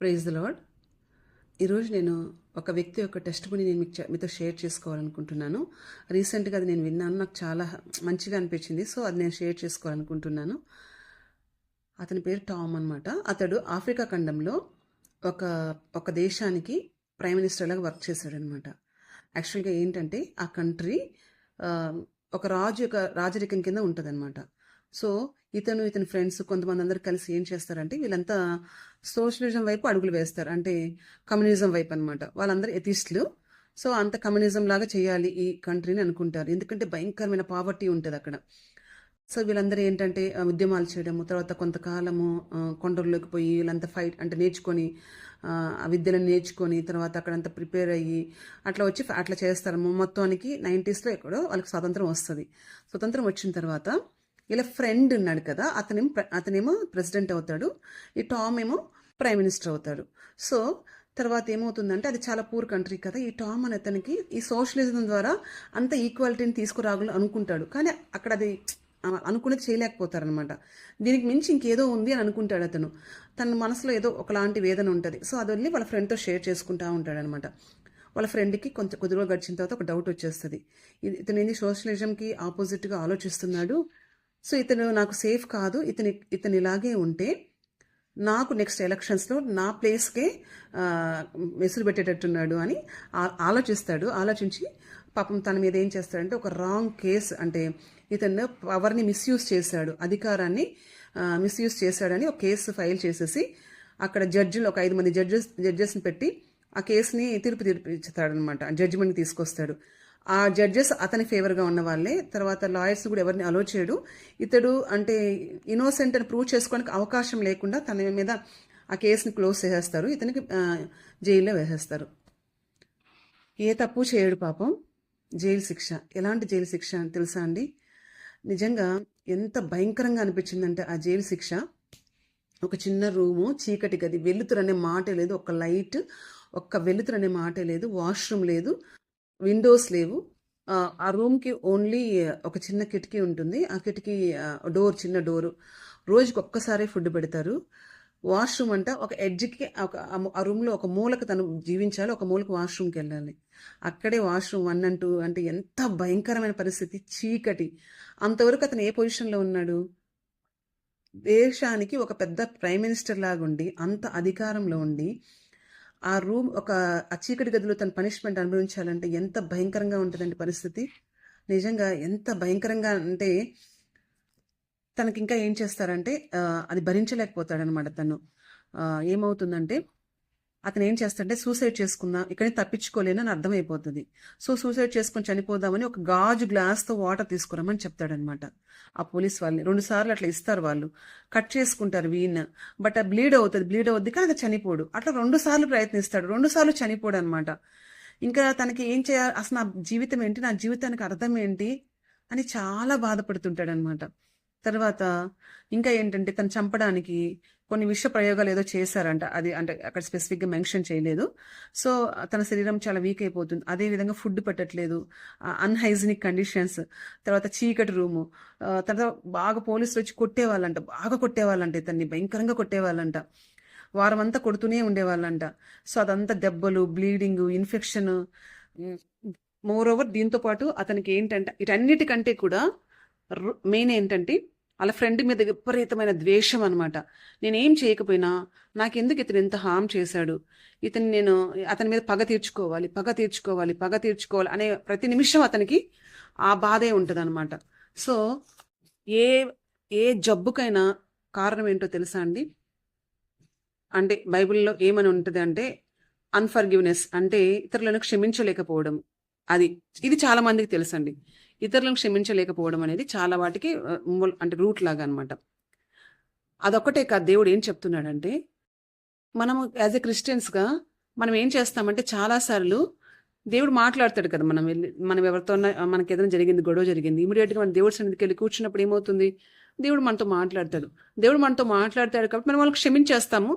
Praise the lord ఈరోజు నేను ఒక వ్యక్తి యొక్క టెస్ట్ నేను మీకు మీతో షేర్ చేసుకోవాలనుకుంటున్నాను. రీసెంట్గా అది నేను విన్నాను. నాకు చాలా మంచిగా అనిపించింది. సో అది నేను షేర్ చేసుకోవాలనుకుంటున్నాను. అతని పేరు టామ్ అనమాట అతడు ఆఫ్రికా ఖండంలో ఒక ఒక దేశానికి ప్రైమ్ మినిస్టర్ లాగా వర్క్ చేశాడనమాట యాక్చువల్గా ఏంటంటే ఆ కంట్రీ ఒక రాజు యొక్క రాజరికం కింద ఉంటుందన్నమాట. సో ఇతను ఇతని ఫ్రెండ్స్ కొంతమంది అందరు కలిసి ఏం చేస్తారంటే వీళ్ళంతా సోషలిజం వైపు అడుగులు వేస్తారు. అంటే కమ్యూనిజం వైపు అనమాట వాళ్ళందరూ ఎథిస్టులు సో అంత కమ్యూనిజం లాగా చేయాలి ఈ కంట్రీని అనుకుంటారు. ఎందుకంటే భయంకరమైన పావర్టీ ఉంటుంది అక్కడ. సో వీళ్ళందరూ ఏంటంటే ఉద్యమాలు చేయడము తర్వాత కొంతకాలము కొండల్లోకి పోయి వీళ్ళంతా ఫైట్ అంటే నేర్చుకొని ఆ, ఆ విద్యలను నేర్చుకొని తర్వాత అక్కడంతా ప్రిపేర్ అయ్యి అట్లా వచ్చి అట్లా చేస్తారు. మొత్తానికి నైంటీస్లో ఎక్కడో వాళ్ళకి స్వాతంత్రం వస్తుంది. స్వతంత్రం వచ్చిన తర్వాత ఇలా ఫ్రెండ్ ఉన్నాడు కదా అతనేమో ప్ర- అతనేమో ప్రెసిడెంట్ అవుతాడు ఈ టామ్ ఏమో ప్రైమ్ మినిస్టర్ అవుతాడు. సో తర్వాత ఏమవుతుందంటే అది చాలా పూర్ కంట్రీ కదా ఈ టామ్ అనే అతనికి ఈ సోషలిజం ద్వారా అంత ఈక్వాలిటీని తీసుకురాగలు అనుకుంటాడు. కానీ అక్కడ అది అనుకునేది చేయలేకపోతారనమాట దీనికి మించి ఇంకేదో ఉంది అని అనుకుంటాడు అతను. తన మనసులో ఏదో ఒకలాంటి వేదన ఉంటుంది. సో అది వెళ్ళి వాళ్ళ ఫ్రెండ్తో షేర్ చేసుకుంటా ఉంటాడనమాట వాళ్ళ ఫ్రెండ్కి కొంచెం కొద్ది రోజులు గడిచిన తర్వాత ఒక డౌట్ వచ్చేస్తుంది. ఇది ఇతను ఏంది సోషలిజంకి ఆపోజిట్గా ఆలోచిస్తున్నాడు. సో ఇతను నాకు సేఫ్ కాదు. ఇతని ఇతను ఇలాగే ఉంటే నాకు నెక్స్ట్ ఎలక్షన్స్లో నా ప్లేస్కే మెసులు పెట్టేటట్టున్నాడు అని ఆలోచిస్తాడు. ఆలోచించి పాపం తన మీద ఏం చేస్తాడంటే ఒక రాంగ్ కేస్ అంటే ఇతను పవర్ని మిస్యూజ్ చేశాడు. అధికారాన్ని మిస్యూజ్ చేశాడని ఒక కేసు ఫైల్ చేసేసి అక్కడ జడ్జిలు ఒక ఐదు మంది జడ్జెస్ జడ్జెస్ని పెట్టి ఆ కేసుని తీర్పు తీర్పిస్తాడనమాట జడ్జిమెంట్ తీసుకొస్తాడు. ఆ జడ్జెస్ అతని ఫేవర్గా ఉన్న వాళ్ళే. తర్వాత లాయర్స్ కూడా ఎవరిని అలో చేయడు. ఇతడు అంటే ఇన్నోసెంట్ అని ప్రూవ్ చేసుకోవడానికి అవకాశం లేకుండా తన మీద ఆ కేసుని క్లోజ్ చేసేస్తారు. ఇతనికి జైల్లో వేసేస్తారు. ఏ తప్పు చేయడు పాపం. జైలు శిక్ష. ఎలాంటి జైలు శిక్ష అని తెలుసా అండి? నిజంగా ఎంత భయంకరంగా అనిపించిందంటే ఆ జైలు శిక్ష. ఒక చిన్న రూము చీకటి గది వెలుతురు అనే మాట లేదు. ఒక లైట్ ఒక్క వెలుతురు అనే మాట లేదు. వాష్రూమ్ లేదు. విండోస్ లేవు. ఆ, రూమ్కి ఓన్లీ ఒక చిన్న కిటికీ ఉంటుంది. ఆ కిటికీ డోర్ చిన్న డోరు. రోజుకి ఒక్కసారి ఫుడ్ పెడతారు. వాష్రూమ్ అంట ఒక ఎడ్జ్కి ఒక ఆ ఆ రూమ్లో ఒక మూలకు తను జీవించాలి. ఒక మూలకు వాష్రూమ్కి వెళ్ళాలి. అక్కడే వాష్రూమ్ వన్ అండ్ టూ అంటే ఎంత భయంకరమైన పరిస్థితి చీకటి. అంతవరకు అతను ఏ పొజిషన్లో ఉన్నాడు? దేశానికి ఒక పెద్ద ప్రైమ్ మినిస్టర్ లాగా ఉండి అంత అధికారంలో ఉండి ఆ రూమ్ ఒక ఆ చీకటి గదిలో తన పనిష్మెంట్ అనుభవించాలంటే ఎంత భయంకరంగా ఉంటుందండి పరిస్థితి. నిజంగా ఎంత భయంకరంగా అంటే తనకి ఇంకా ఏం చేస్తారంటే అది భరించలేకపోతాడనమాట తను. ఏమవుతుందంటే అతను ఏం చేస్తాడంటే సూసైడ్ చేసుకుందాం? ఇక్కడే తప్పించుకోలేనని అర్థమైపోతుంది. సో సూసైడ్ చేసుకొని చనిపోదామని ఒక గాజు గ్లాస్తో వాటర్ తీసుకురమ్మని చెప్తాడనమాట. ఆ పోలీస్ వాళ్ళని. రెండు సార్లు అట్లా ఇస్తారు వాళ్ళు. కట్ చేసుకుంటారు వీణ. బట్ ఆ బ్లీడ్ అవుతుంది. బ్లీడ్ అవుద్ది కానీ అది చనిపోడు. అట్లా రెండు సార్లు ప్రయత్నిస్తాడు. రెండు సార్లు చనిపోడు అనమాట ఇంకా తనకి ఏం చేయాలి? అసలు నా జీవితం ఏంటి? నా జీవితానికి అర్థం ఏంటి? అని చాలా బాధపడుతుంటాడనమాట. తర్వాత ఇంకా ఏంటంటే తను చంపడానికి కొన్ని విష ప్రయోగాలు ఏదో చేశారంట. అది అంటే అక్కడ స్పెసిఫిక్గా మెన్షన్ చేయలేదు. సో తన శరీరం చాలా వీక్ అయిపోతుంది. అదే విధంగా ఫుడ్ పెట్టట్లేదు. అన్హైజినిక్ కండిషన్స్ తర్వాత చీకటి రూము. తర్వాత బాగా పోలీసులు వచ్చి కొట్టేవాళ్ళంట. బాగా కొట్టేవాళ్ళంట ఇతన్ని. భయంకరంగా కొట్టేవాళ్ళంట. వారమంతా కొడుతూనే ఉండేవాళ్ళంట. సో అదంతా దెబ్బలు బ్లీడింగ్ ఇన్ఫెక్షన్ మోర్ ఓవర్ దీంతో పాటు అతనికి ఏంటంటే వీటన్నిటికంటే కూడా మెయిన్ ఏంటంటే వాళ్ళ ఫ్రెండ్ మీద విపరీతమైన ద్వేషం అనమాట నేనేం చేయకపోయినా నాకెందుకు ఇతను ఇంత హామ్ చేశాడు? ఇతను నేను అతని మీద పగ తీర్చుకోవాలి పగ తీర్చుకోవాలి పగ తీర్చుకోవాలి అనే ప్రతి నిమిషం అతనికి ఆ బాధే ఉంటుంది సో ఏ ఏ జబ్బుకైనా కారణం ఏంటో తెలుసా అండి? అంటే బైబిల్లో ఏమని ఉంటుంది అంటే అన్ఫర్గివ్నెస్ అంటే ఇతరులను క్షమించలేకపోవడం. అది ఇది చాలా మందికి తెలుసండి. ఇతరులను క్షమించలేకపోవడం అనేది చాలా వాటికి అంటే రూట్ లాగా అనమాట అదొక్కటే కాదు దేవుడు ఏం చెప్తున్నాడంటే మనము యాజ్ ఎ క్రిస్టియన్స్గా మనం ఏం చేస్తామంటే చాలాసార్లు దేవుడు మాట్లాడతాడు కదా మనం వెళ్ళి మనం ఎవరితో మనకి ఏదైనా జరిగింది గొడవ జరిగింది ఇమీడియట్గా మన దేవుడి సన్నిధికి వెళ్ళి కూర్చున్నప్పుడు ఏమవుతుంది? దేవుడు మనతో మాట్లాడతాడు. దేవుడు మనతో మాట్లాడతాడు కాబట్టి మనం వాళ్ళకి క్షమించేస్తాము.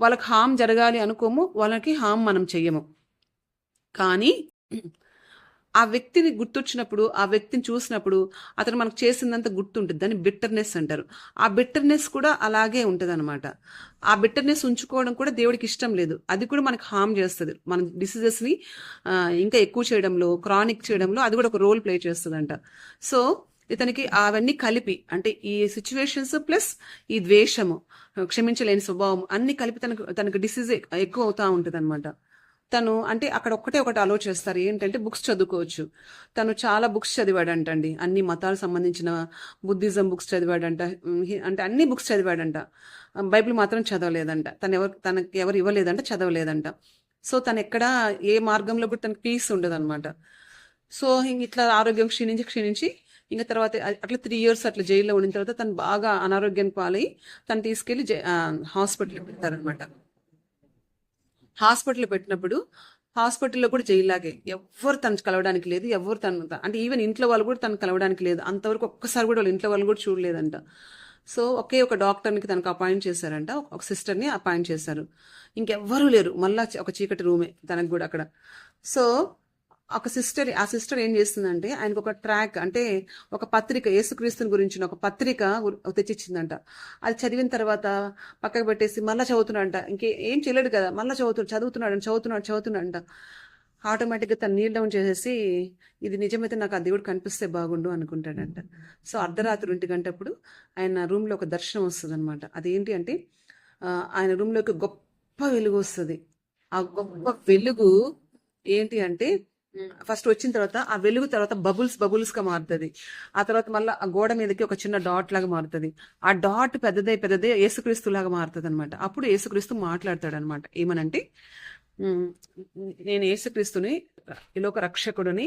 వాళ్ళకి హామ్ జరగాలి అనుకోము వాళ్ళకి హామ్ మనం చెయ్యము. కానీ ఆ వ్యక్తిని గుర్తొచ్చినప్పుడు ఆ వ్యక్తిని చూసినప్పుడు అతను మనకు చేసిందంత గుర్తుంటుంది. దాన్ని బిట్టర్నెస్ అంటారు. ఆ బిట్టర్నెస్ కూడా అలాగే ఉంటుంది ఆ బిట్టర్నెస్ ఉంచుకోవడం కూడా దేవుడికి ఇష్టం లేదు. అది కూడా మనకు హామ్ చేస్తుంది. మన డిసీజెస్ని ఇంకా ఎక్కువ చేయడంలో క్రానిక్ చేయడంలో అది కూడా ఒక రోల్ ప్లే చేస్తుందంట. సో ఇతనికి అవన్నీ కలిపి అంటే ఈ సిచ్యువేషన్స్ ప్లస్ ఈ ద్వేషము క్షమించలేని స్వభావం అన్ని కలిపి తనకు తనకు డిసీజ్ ఎక్కువ అవుతా ఉంటుంది అనమాట తను అంటే అక్కడ ఒక్కటే ఒకటి అలో చేస్తారు. ఏంటంటే బుక్స్ చదువుకోవచ్చు. తను చాలా బుక్స్ చదివాడంటండి. అన్ని మతాలకు సంబంధించిన బుద్ధిజం బుక్స్ చదివాడంట. అంటే అన్ని బుక్స్ చదివాడంట. బైబిల్ మాత్రం చదవలేదంట. తను ఎవరు తనకి ఎవరు ఇవ్వలేదంట చదవలేదంట. సో తను ఎక్కడ ఏ మార్గంలో కూడా తనకి పీస్ ఉండదు అనమాట సో ఇంక ఇట్లా ఆరోగ్యం క్షీణించి క్షీణించి ఇంకా తర్వాత అట్లా త్రీ ఇయర్స్ అట్లా జైల్లో ఉండిన తర్వాత తను బాగా అనారోగ్యానికి పాలై తను తీసుకెళ్ళి హాస్పిటల్ పెడతారనమాట హాస్పిటల్ పెట్టినప్పుడు హాస్పిటల్లో కూడా జైల్లాగే. ఎవ్వరు తను కలవడానికి లేదు ఎవ్వరు తను అంటే ఈవెన్ ఇంట్లో వాళ్ళు కూడా తను కలవడానికి లేదు. అంతవరకు ఒక్కసారి కూడా వాళ్ళు ఇంట్లో వాళ్ళు కూడా చూడలేదంట. సో ఒకే ఒక డాక్టర్ని తనకు అపాయింట్ చేశారంట. ఒక సిస్టర్ని అపాయింట్ చేశారు. ఇంకెవ్వరూ లేరు. మళ్ళీ ఒక చీకటి రూమే తనకు కూడా అక్కడ. సో ఒక సిస్టర్ ఆ సిస్టర్ ఏం చేస్తుందంటే ఆయనకు ఒక ట్రాక్ అంటే ఒక పత్రిక యేసుక్రీస్తుని గురించిన ఒక పత్రిక తెచ్చిచ్చిందంట. అది చదివిన తర్వాత పక్కకు పెట్టేసి మళ్ళీ చదువుతున్నాడంట. ఇంకే ఏం చేయలేడు కదా మళ్ళీ చదువుతున్నాడు చదువుతున్నాడు చదువుతున్నాడు చదువుతున్నాడంట. ఆటోమేటిక్గా తను నీల్ డౌన్ చేసేసి ఇది నిజమైతే నాకు ఆ దేవుడు కనిపిస్తే బాగుండు అనుకుంటాడంట. సో అర్ధరాత్రి ఒంటి గంటప్పుడు ఆయన రూమ్లో ఒక దర్శనం వస్తుంది అనమాట అదేంటి అంటే ఆయన రూమ్లోకి గొప్ప వెలుగు వస్తుంది. ఆ గొప్ప వెలుగు ఏంటి అంటే ఫస్ట్ వచ్చిన తర్వాత ఆ వెలుగు తర్వాత బబుల్స్ బబుల్స్గా మారుతుంది. ఆ తర్వాత మళ్ళీ ఆ గోడ మీదకి ఒక చిన్న డాట్ లాగా మారుతుంది. ఆ డాట్ పెద్దదే పెద్దదే యేసుక్రీస్తు లాగా మారుతుంది అనమాట అప్పుడు యేసుక్రీస్తు మాట్లాడతాడు అనమాట ఏమనంటే నేను యేసుక్రీస్తుని ఇలోక రక్షకుడిని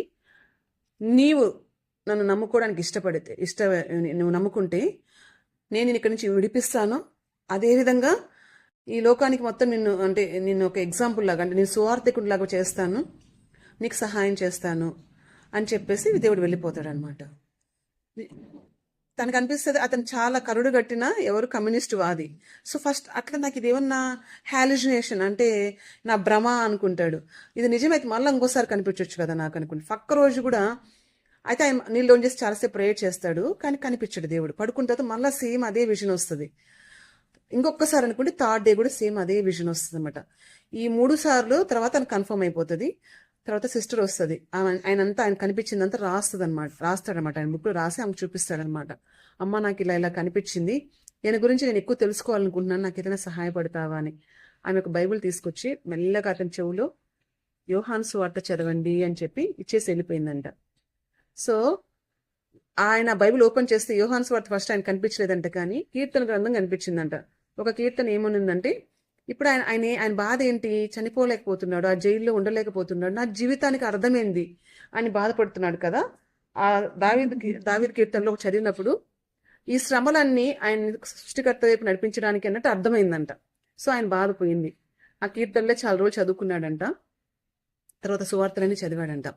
నీవు నన్ను నమ్ముకోవడానికి ఇష్టపడితే ఇష్ట నువ్వు నమ్ముకుంటే నేను ఇక్కడి నుంచి విడిపిస్తాను. అదేవిధంగా ఈ లోకానికి మొత్తం నిన్ను అంటే నిన్ను ఒక ఎగ్జాంపుల్ లాగా అంటే నేను సువార్థకుడి లాగా చేస్తాను. నీకు సహాయం చేస్తాను అని చెప్పేసి దేవుడు వెళ్ళిపోతాడు అనమాట తనకు అనిపిస్తుంది అతను చాలా కరుడు కట్టిన ఎవరు కమ్యూనిస్ట్ వాది. సో ఫస్ట్ అట్లా నాకు ఇది ఏమన్నా హాలిజినేషన్ అంటే నా భ్రమ అనుకుంటాడు. ఇది నిజమైతే మళ్ళీ ఇంకోసారి కనిపించవచ్చు కదా నాకు అనుకుంటే. పక్క రోజు కూడా అయితే ఆయన నీళ్ళు చేసి చాలాసేపు ప్రేయర్ చేస్తాడు కానీ కనిపించడు దేవుడు. పడుకున్న తర్వాత మళ్ళీ సేమ్ అదే విజన్ వస్తుంది. ఇంకొకసారి అనుకుంటే థర్డ్ డే కూడా సేమ్ అదే విజన్ వస్తుంది అనమాట ఈ మూడు సార్లు తర్వాత ఆయన కన్ఫర్మ్ అయిపోతుంది. తర్వాత సిస్టర్ వస్తుంది. ఆమె- ఆయన అంతా ఆయన కనిపించిందంతా రాస్తుంది అనమాట రాస్తాడనమాట ఆయన బుక్లో రాసి ఆమెకు చూపిస్తాడనమాట అమ్మ నాకు ఇలా ఇలా కనిపించింది. ఈయన గురించి నేను ఎక్కువ తెలుసుకోవాలనుకుంటున్నాను. నాకు ఏదైనా సహాయపడతావా? అని. ఆమె ఒక బైబిల్ తీసుకొచ్చి మెల్లగా అతని చెవులో యోహాన్స్ వార్త చదవండి అని చెప్పి ఇచ్చేసి వెళ్ళిపోయిందంట. సో ఆయన బైబిల్ ఓపెన్ చేస్తే యోహాన్స్ వార్త ఫస్ట్ ఆయన కనిపించలేదంట కానీ కీర్తన గ్రంథం కనిపించిందంట. ఒక కీర్తన ఏమనుందంటే ఇప్పుడు ఆయన ఆయన ఆయన బాధ ఏంటి? చనిపోలేకపోతున్నాడు ఆ జైల్లో ఉండలేకపోతున్నాడు. నా జీవితానికి అర్థమైంది అని బాధపడుతున్నాడు కదా. ఆ దావీద్ దావీద్ కీర్తనలో చదివినప్పుడు ఈ శ్రమలన్నీ ఆయన సృష్టికర్త వైపు నడిపించడానికి అన్నట్టు అర్థమైందంట. సో ఆయన బాధపోయింది ఆ కీర్తనలో చాలా రోజులు చదువుకున్నాడంట. తర్వాత సువార్తలన్నీ చదివాడంట.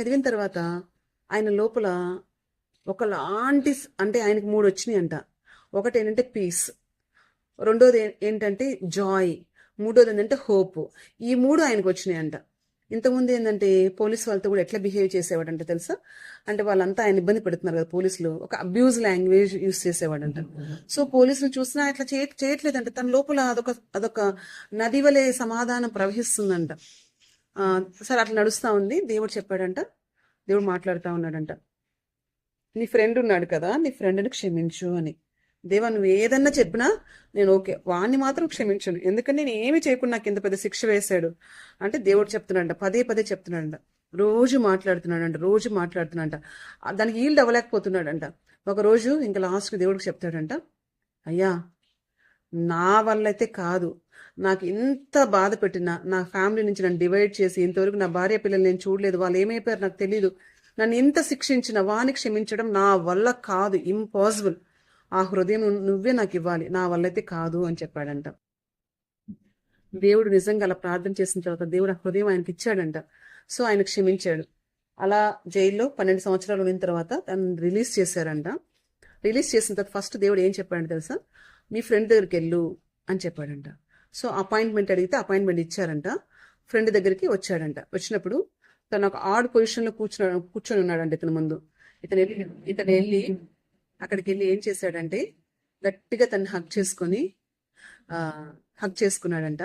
చదివిన తర్వాత ఆయన లోపల ఒకలాంటి అంటే ఆయనకి మూడు వచ్చినాయి అంట ఒకటి ఏంటంటే పీస్. రెండోది ఏంటంటే జాయ్ మూడోది ఏంటంటే హోప్ ఈ మూడు ఆయనకు వచ్చినాయి అంట ఇంతకుముందు ఏంటంటే పోలీస్ వాళ్ళతో కూడా ఎట్లా బిహేవ్ చేసేవాడంట తెలుసా? అంటే వాళ్ళంతా ఆయన ఇబ్బంది పెడుతున్నారు కదా పోలీసులు. ఒక అబ్యూజ్ లాంగ్వేజ్ యూస్ చేసేవాడంట. సో పోలీసులు చూసినా ఇట్లా చేయ చేయట్లేదంట. తన లోపల అదొక అదొక నది వలె సమాధానం ప్రవహిస్తుందంట. సరే అట్లా నడుస్తూ ఉంది. దేవుడు చెప్పాడంట. దేవుడు మాట్లాడుతూ ఉన్నాడంట. నీ ఫ్రెండ్ ఉన్నాడు కదా నీ ఫ్రెండ్ని క్షమించు అని. దేవా నువ్వు ఏదన్నా చెప్పినా నేను ఓకే. వాణ్ణి మాత్రం క్షమించను. ఎందుకంటే నేను ఏమి చేయకుండా నాకు ఇంత పెద్ద శిక్ష వేశాడు. అంటే దేవుడు చెప్తున్నాడంట పదే పదే చెప్తున్నాడంట. రోజు మాట్లాడుతున్నాడంట రోజు మాట్లాడుతున్నాడంట. దానికి ఈల్డ్ అవ్వలేకపోతున్నాడంట. ఒక రోజు ఇంకా లాస్ట్కి దేవుడికి చెప్తాడంట అయ్యా నా వల్ల అయితే కాదు. నాకు ఇంత బాధ పెట్టినా నా ఫ్యామిలీ నుంచి నన్ను డివైడ్ చేసి ఇంతవరకు నా భార్య పిల్లలు నేను చూడలేదు. వాళ్ళు ఏమైపోయారు నాకు తెలియదు నన్ను ఇంత శిక్షించిన వాని క్షమించడం నా వల్ల కాదు. ఇంపాసిబుల్. ఆ హృదయం నువ్వే నాకు ఇవ్వాలి నా వల్ల అయితే కాదు అని చెప్పాడంట. దేవుడు నిజంగా అలా ప్రార్థన చేసిన తర్వాత దేవుడు ఆ హృదయం ఆయనకి ఇచ్చాడంట. సో ఆయన క్షమించాడు. అలా జైల్లో పన్నెండు సంవత్సరాలు ఉన్న తర్వాత తను రిలీజ్ చేశారంట. రిలీజ్ చేసిన తర్వాత ఫస్ట్ దేవుడు ఏం చెప్పాడంటే తెలుసా? మీ ఫ్రెండ్ దగ్గరికి వెళ్ళు అని చెప్పాడంట. సో అపాయింట్మెంట్ అడిగితే అపాయింట్మెంట్ ఇచ్చారంట. ఫ్రెండ్ దగ్గరికి వచ్చాడంట. వచ్చినప్పుడు తను ఒక ఆడ్ పొజిషన్లో కూర్చున్నాడు కూర్చొని ఉన్నాడండి ఇతని ముందు. ఇతను వెళ్ళి ఇతను వెళ్ళి అక్కడికి వెళ్ళి ఏం చేశాడంటే గట్టిగా తను హక్ చేసుకొని హక్ చేసుకున్నాడంట.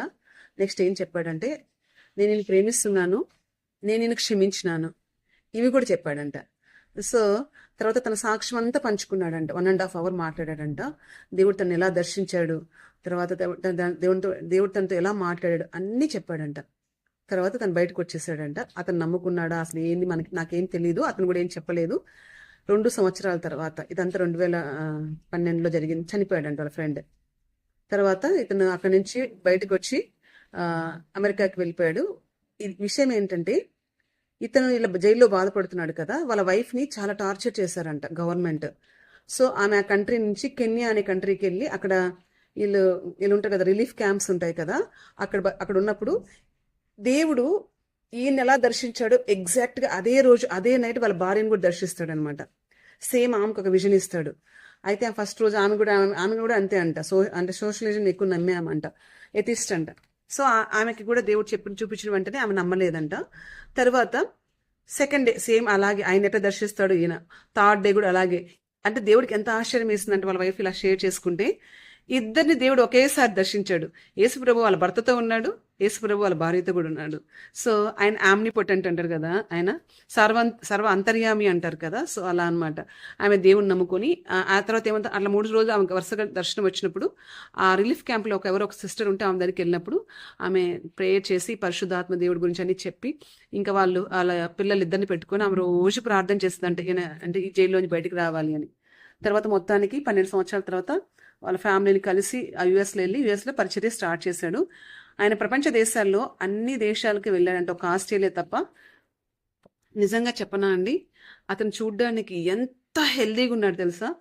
నెక్స్ట్ ఏం చెప్పాడంటే నేను నేను ప్రేమిస్తున్నాను నేను నేను క్షమించినాను. ఇవి కూడా చెప్పాడంట. సో తర్వాత తన సాక్ష్యం అంతా పంచుకున్నాడంట. వన్ అండ్ హాఫ్ అవర్ మాట్లాడాడంట. దేవుడు తను ఎలా దర్శించాడు తర్వాత దేవుడితో దేవుడు తనతో ఎలా మాట్లాడాడు అన్నీ చెప్పాడంట. తర్వాత తను బయటకు వచ్చేసాడంట. అతను నమ్ముకున్నాడా? అసలు ఏంది? మనకి నాకేం తెలియదు అతను కూడా ఏం చెప్పలేదు. రెండు సంవత్సరాల తర్వాత ఇదంతా రెండు వేల పన్నెండులో జరిగింది. చనిపోయాడంట వాళ్ళ ఫ్రెండ్. తర్వాత ఇతను అక్కడి నుంచి బయటకు వచ్చి అమెరికాకి వెళ్ళిపోయాడు. ఈ విషయం ఏంటంటే ఇతను ఇలా జైల్లో బాధపడుతున్నాడు కదా వాళ్ళ వైఫ్ని చాలా టార్చర్ చేశారంట గవర్నమెంట్. సో ఆమె ఆ కంట్రీ నుంచి కెన్యా అనే కంట్రీకి వెళ్ళి అక్కడ వీళ్ళు వీళ్ళు ఉంటారు కదా రిలీఫ్ క్యాంప్స్ ఉంటాయి కదా అక్కడ అక్కడ ఉన్నప్పుడు దేవుడు ఈయన ఎలా దర్శించాడో ఎగ్జాక్ట్గా అదే రోజు అదే నైట్ వాళ్ళ భార్యను కూడా దర్శిస్తాడు అనమాట సేమ్ ఆమెకు ఒక విజన్ ఇస్తాడు. అయితే ఆ ఫస్ట్ రోజు ఆమె కూడా ఆమె- ఆమె కూడా అంతే అంట. సో అంటే సోషలిజం ఎక్కువ నమ్మామంట. ఎథిస్ట్ అంట. సో ఆమెకి కూడా దేవుడు చెప్పిన చూపించిన వెంటనే ఆమె నమ్మలేదంట. తర్వాత సెకండ్ డే సేమ్ అలాగే ఆయన ఎట్లా దర్శిస్తాడు ఈయన. థర్డ్ డే కూడా అలాగే. అంటే దేవుడికి ఎంత ఆశ్చర్యం వేసిందంటే వాళ్ళ వైఫ్ ఇలా షేర్ చేసుకుంటే ఇద్దరిని దేవుడు ఒకేసారి దర్శించాడు. యేసుప్రభు వాళ్ళ భర్తతో ఉన్నాడు. యేసుప్రభు వాళ్ళ భార్యతో కూడా ఉన్నాడు. సో ఆయన ఆమ్నిపొటెంట్ అంటారు కదా ఆయన సర్వ సర్వ అంతర్యామి అంటారు కదా సో అలా అన్నమాట. ఆమె దేవుని నమ్ముకొని ఆ తర్వాత ఏమంటే అట్లా మూడు రోజులు ఆమె వరుసగా దర్శనం వచ్చినప్పుడు ఆ రిలీఫ్ క్యాంప్లో ఒక ఎవరో ఒక సిస్టర్ ఉంటే ఆమె దగ్గరికి వెళ్ళినప్పుడు ఆమె ప్రేయర్ చేసి పరిశుద్ధాత్మ దేవుడి గురించి అని చెప్పి ఇంకా వాళ్ళు వాళ్ళ పిల్లలు ఇద్దరిని పెట్టుకొని ఆమె రోజు ప్రార్థన చేస్తుంది అంటే అంటే ఈ జైల్లోంచి బయటికి రావాలి అని. తర్వాత మొత్తానికి పన్నెండు సంవత్సరాల తర్వాత వాళ్ళ ఫ్యామిలీని కలిసి ఆ యుఎస్లో వెళ్ళి యుఎస్లో పరిచర్య స్టార్ట్ చేశాడు. ఆయన ప్రపంచ దేశాల్లో అన్ని దేశాలకు వెళ్ళాడంటే ఒక ఆస్ట్రేలియా తప్ప. నిజంగా చెప్పనా అండి అతను చూడ్డానికి ఎంత హెల్దీగా ఉన్నాడు తెలుసా?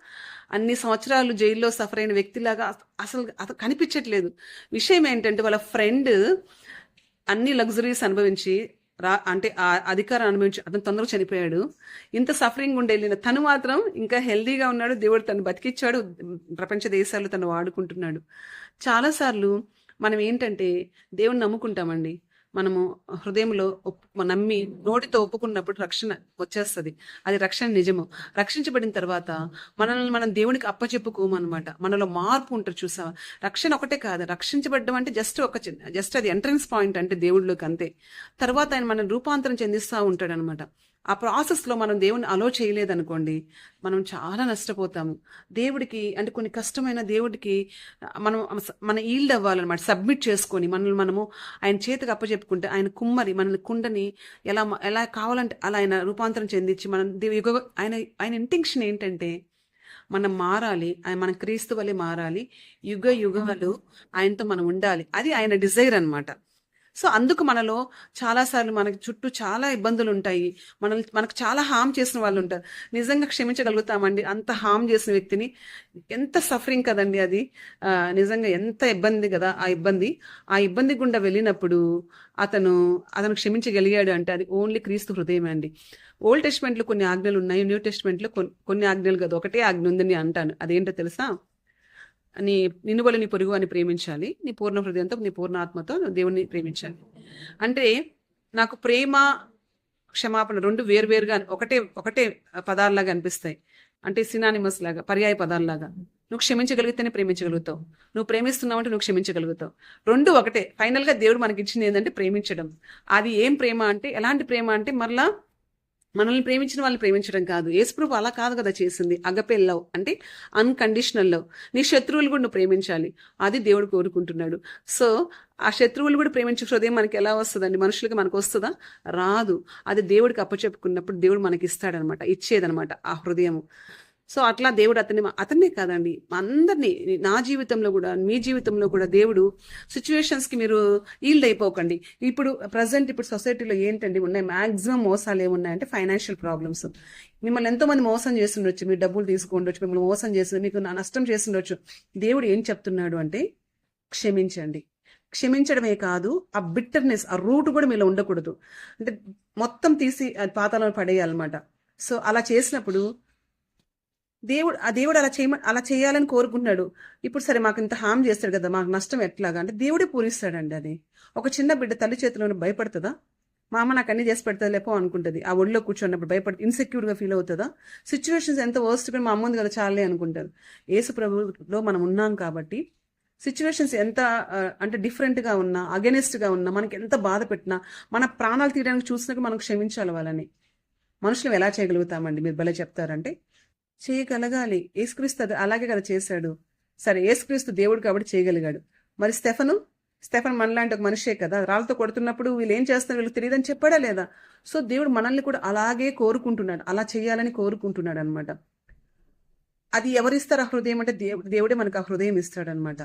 అన్ని సంవత్సరాలు జైల్లో సఫర్ అయిన వ్యక్తిలాగా అసలు అతను కనిపించట్లేదు. విషయం ఏంటంటే వాళ్ళ ఫ్రెండ్ అన్ని లగ్జరీస్ అనుభవించి రా అంటే ఆ అధికారం అనుభవించి అతను తొందరగా చనిపోయాడు. ఇంత సఫరింగ్ ఉండి వెళ్ళిన తను మాత్రం ఇంకా హెల్దీగా ఉన్నాడు. దేవుడు తను బతికిచ్చాడు. ప్రపంచ దేశాల్లో తను వాడుకుంటున్నాడు. చాలాసార్లు మనం ఏంటంటే దేవుని నమ్ముకుంటామండి. మనము హృదయంలో ఒప్పు నమ్మి నోటితో ఒప్పుకున్నప్పుడు రక్షణ వచ్చేస్తుంది. అది రక్షణ నిజము. రక్షించబడిన తర్వాత మనల్ని మనం దేవునికి అప్పచెప్పుకోమన్నమాట. మనలో మార్పు ఉంటుంది చూసావా? రక్షణ ఒకటే కాదు. రక్షించబడ్డం అంటే జస్ట్ ఒక చిన్న జస్ట్ అది ఎంట్రన్స్ పాయింట్ అంటే దేవుడిలోకి అంతే. తర్వాత ఆయన మనం రూపాంతరం చెందిస్తూ ఉంటాడు అనమాట ఆ ప్రాసెస్లో మనం దేవుని అలో చేయలేదనుకోండి మనం చాలా నష్టపోతాము. దేవుడికి అంటే కొన్ని కష్టమైన దేవుడికి మనం మన ఈల్డ్ అవ్వాలన్నమాట సబ్మిట్ చేసుకొని మనల్ని మనము ఆయన చేతికి అప్పచెప్పుకుంటే ఆయన కుమ్మరి మనల్ని కుండని ఎలా ఎలా కావాలంటే అలా ఆయన రూపాంతరం చెందించి మనం దేవు- యుగ ఆయన ఆయన ఇంటెన్షన్ ఏంటంటే మనం మారాలి ఆయన మన క్రీస్తు వలె మారాలి యుగ యుగాలు ఆయనతో మనం ఉండాలి. అది ఆయన డిజైర్ అన్నమాట. సో అందుకు మనలో చాలాసార్లు మనకి చుట్టూ చాలా ఇబ్బందులు ఉంటాయి మనల్ని మనకు చాలా హామ్ చేసిన వాళ్ళు ఉంటారు నిజంగా క్షమించగలుగుతామండి. అంత హామ్ చేసిన వ్యక్తిని ఎంత సఫరింగ్ కదండి అది. నిజంగా ఎంత ఇబ్బంది కదా ఆ ఇబ్బంది. ఆ ఇబ్బంది గుండా వెళ్ళినప్పుడు అతను అతను క్షమించగలిగాడు అంటే అది ఓన్లీ క్రీస్తు హృదయమే అండి. ఓల్డ్ టెస్ట్మెంట్లో కొన్ని ఆజ్ఞలు ఉన్నాయి న్యూ టెస్ట్మెంట్లో కొన్ని కొన్ని ఆజ్ఞలు కదా. ఒకటే ఆజ్ఞ ఉందని అంటాను. అదేంటో తెలుసా? నీ నిన్ను వల్ల నీ పొరుగు అని ప్రేమించాలి. నీ పూర్ణ హృదయంతో నీ పూర్ణ ఆత్మతో నువ్వు ప్రేమించాలి. అంటే నాకు ప్రేమ క్షమాపణ రెండు వేరువేరుగా ఒకటే ఒకటే పదాల్లాగా అనిపిస్తాయి. అంటే సినానిమస్ లాగా పర్యాయ పదాల్లాగా. నువ్వు క్షమించగలిగితేనే ప్రేమించగలుగుతావు. నువ్వు ప్రేమిస్తున్నావు అంటే నువ్వు క్షమించగలుగుతావు. రెండు ఒకటే. ఫైనల్గా దేవుడు మనకి ఇచ్చింది ఏంటంటే ప్రేమించడం. అది ఏం ప్రేమ అంటే ఎలాంటి ప్రేమ అంటే మరలా మనల్ని ప్రేమించిన వాళ్ళని ప్రేమించడం కాదు. యేసుప్రభు అలా కాదు కదా చేసింది. అగపే లవ్ అంటే అన్కండిషనల్ లవ్ నీ శత్రువులు కూడా నువ్వు ప్రేమించాలి. అది దేవుడు కోరుకుంటున్నాడు. సో ఆ శత్రువులు కూడా ప్రేమించే హృదయం మనకి ఎలా వస్తుందండి? మనుషులకి మనకు వస్తుందా? రాదు. అది దేవుడికి అప్పచెప్పుకున్నప్పుడు దేవుడు మనకి ఇస్తాడనమాట. ఇచ్చేదనమాట ఆ హృదయము. సో అట్లా దేవుడు అతన్ని అతన్నే కాదండి. అందరినీ నా జీవితంలో కూడా మీ జీవితంలో కూడా దేవుడు సిచ్యువేషన్స్కి మీరు ఈల్డ్ అయిపోకండి ఇప్పుడు ప్రజెంట్ ఇప్పుడు సొసైటీలో ఏంటండి ఉన్నాయి మాక్సిమం మోసాలు ఏమున్నాయంటే ఫైనాన్షియల్ ప్రాబ్లమ్స్. మిమ్మల్ని ఎంతోమంది మోసం చేస్తుండొచ్చు మీరు డబ్బులు తీసుకుండొచ్చు మిమ్మల్ని మోసం చేసి మీకు నా నష్టం చేస్తుండొచ్చు. దేవుడు ఏం చెప్తున్నాడు అంటే క్షమించండి. క్షమించడమే కాదు ఆ బిట్టర్నెస్ ఆ రూట్ కూడా మీలో ఉండకూడదు. అంటే మొత్తం తీసి అది పాతాలను పడేయాలన్నమాట. సో అలా చేసినప్పుడు దేవుడు ఆ దేవుడు అలా చేయమ అలా చేయాలని కోరుకుంటున్నాడు. ఇప్పుడు సరే మాకు ఇంత హామ్ చేస్తాడు కదా మాకు నష్టం ఎట్లాగా? అంటే దేవుడే పూరిస్తాడండి అది. ఒక చిన్న బిడ్డ తల్లి చేతిలో భయపడుతుందా? మా అమ్మ నాకు అన్ని చేసి పెడతా లేపో అనుకుంటుంది. ఆ ఒడిలో కూర్చున్నప్పుడు భయపడి ఇన్సెక్యూర్గా ఫీల్ అవుతుందా? సిచ్యువేషన్స్ ఎంత వర్స్ట్ మా అమ్మ ఉంది కదా చాలే అనుకుంటారు. ఏసు ప్రభులో మనం ఉన్నాం కాబట్టి సిచ్యువేషన్స్ ఎంత అంటే డిఫరెంట్గా ఉన్నా అగెనెస్ట్గా ఉన్నా మనకి ఎంత బాధ పెట్టినా మన ప్రాణాలు తీయడానికి చూసినాక మనం క్షమించాలి వాళ్ళని. మనుషులు ఎలా చేయగలుగుతామండి? మీరు భలే చెప్తారంటే చేయగలగాలి. ఏసుక్రీస్తు అది అలాగే కదా చేశాడు. సరే ఏసుక్రీస్తు దేవుడు కాబట్టి చేయగలిగాడు. మరి స్టెఫను? స్టెఫన్ మనలాంటి ఒక మనిషే కదా. రాళ్ళతో కొడుతున్నప్పుడు వీళ్ళు ఏం చేస్తారు వీళ్ళకి తెలియదని చెప్పాడా లేదా? సో దేవుడు మనల్ని కూడా అలాగే కోరుకుంటున్నాడు. అలా చేయాలని కోరుకుంటున్నాడు అనమాట అది ఎవరిస్తారు ఆ హృదయం అంటే దేవుడు దేవుడే మనకు ఆ హృదయం ఇస్తాడనమాట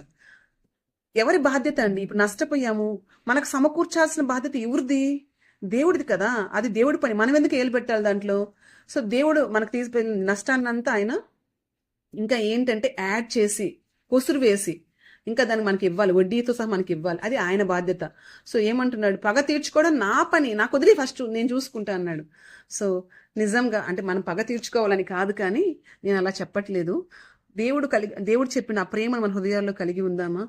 ఎవరి బాధ్యత అండి? ఇప్పుడు నష్టపోయాము. మనకు సమకూర్చాల్సిన బాధ్యత ఎవరిది? దేవుడిది కదా. అది దేవుడి పని. మనం ఎందుకు ఏలు పెట్టాలి దాంట్లో? సో దేవుడు మనకు తీసుకెళ్ళిన నష్టాన్నంతా ఆయన ఇంకా ఏంటంటే యాడ్ చేసి కొసురు వేసి ఇంకా దాన్ని మనకి ఇవ్వాలి వడ్డీతో సహా మనకి ఇవ్వాలి. అది ఆయన బాధ్యత. సో ఏమంటున్నాడు? పగ తీర్చుకోవడం నా పని నాకు వదిలి ఫస్ట్ నేను చూసుకుంటా అన్నాడు. సో నిజంగా అంటే మనం పగ తీర్చుకోవాలని కాదు కానీ నేను అలా చెప్పట్లేదు. దేవుడు కలిగి దేవుడు చెప్పిన ఆ ప్రేమను మన హృదయాల్లో కలిగి ఉందామా?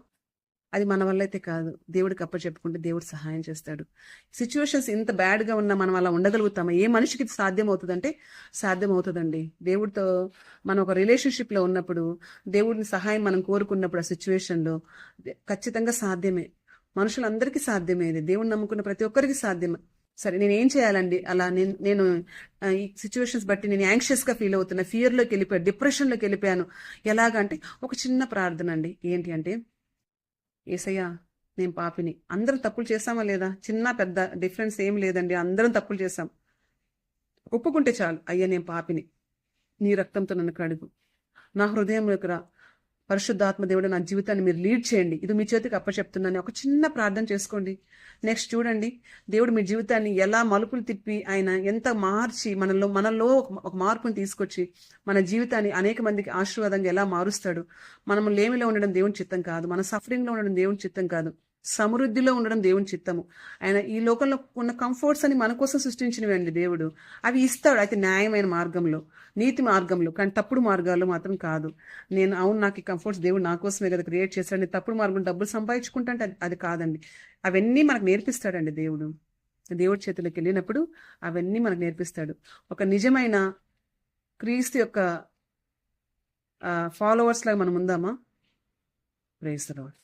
అది మన వల్ల అయితే కాదు. దేవుడికి అప్ప చెప్పుకుంటే దేవుడు సహాయం చేస్తాడు. సిచ్యువేషన్స్ ఇంత బ్యాడ్గా ఉన్నా మనం అలా ఉండగలుగుతామా? ఏ మనిషికి ఇది సాధ్యం అవుతుందంటే సాధ్యం అవుతుందండి దేవుడితో మనం ఒక రిలేషన్షిప్లో ఉన్నప్పుడు దేవుడిని సహాయం మనం కోరుకున్నప్పుడు ఆ సిచ్యువేషన్లో ఖచ్చితంగా సాధ్యమే. మనుషులందరికీ సాధ్యమేది దేవుడిని నమ్ముకున్న ప్రతి ఒక్కరికి సాధ్యమే. సరే నేను ఏం చేయాలండి? అలా నేను నేను ఈ సిచ్యువేషన్స్ బట్టి నేను యాంగ్షియస్గా ఫీల్ అవుతున్నా ఫియర్లోకి వెళ్ళిపోయాను డిప్రెషన్లోకి వెళ్ళిపోయాను. ఎలాగంటే ఒక చిన్న ప్రార్థన అండి. ఏంటి అంటే ఏసయ్యా నేను పాపిని. అందరం తప్పులు చేస్తామా లేదా? చిన్న పెద్ద డిఫరెన్స్ ఏం లేదండి. అందరం తప్పులు చేస్తాం. ఒప్పుకుంటే చాలు. అయ్యా నేను పాపిని. నీ రక్తంతో నన్ను కడుగు. నా హృదయంలోకి రా. పరిశుద్ధాత్మ దేవుడు నా జీవితాన్ని మీరు లీడ్ చేయండి. ఇది మీ చేతికి అప్పచెప్తున్నాను. ఒక చిన్న ప్రార్థన చేసుకోండి. నెక్స్ట్ చూడండి. దేవుడు మీ జీవితాన్ని ఎలా మలుపులు తిప్పి ఆయన ఎంత మార్చి మనలో మనలో ఒక- ఒక తీసుకొచ్చి మన జీవితాన్ని అనేక మందికి ఆశీర్వాదంగా ఎలా మారుస్తాడు. మనం లేమిలో ఉండడం దేవుని చిత్తం కాదు. మన సఫరింగ్లో ఉండడం దేవుని చిత్తం కాదు. సమృద్ధిలో ఉండడం దేవుని చిత్తము. ఆయన ఈ లోకంలో ఉన్న కంఫర్ట్స్ అని మన కోసం సృష్టించినవండి దేవుడు. అవి ఇస్తాడు. అయితే న్యాయమైన మార్గంలో నీతి మార్గంలో కానీ తప్పుడు మార్గాల్లో మాత్రం కాదు. నేను అవును నాకు ఈ కంఫర్ట్స్ దేవుడు నా కోసమే కదా క్రియేట్ చేశాడు తప్పుడు మార్గం డబ్బులు సంపాదించుకుంటా అది- అది కాదండి. అవన్నీ మనకు నేర్పిస్తాడండి దేవుడు. దేవుడి చేతులకు వెళ్ళినప్పుడు అవన్నీ మనకు నేర్పిస్తాడు. ఒక నిజమైన క్రీస్తు యొక్క ఫాలోవర్స్ లాగా మనం ఉందామా? ప్రేస్తున్నాడు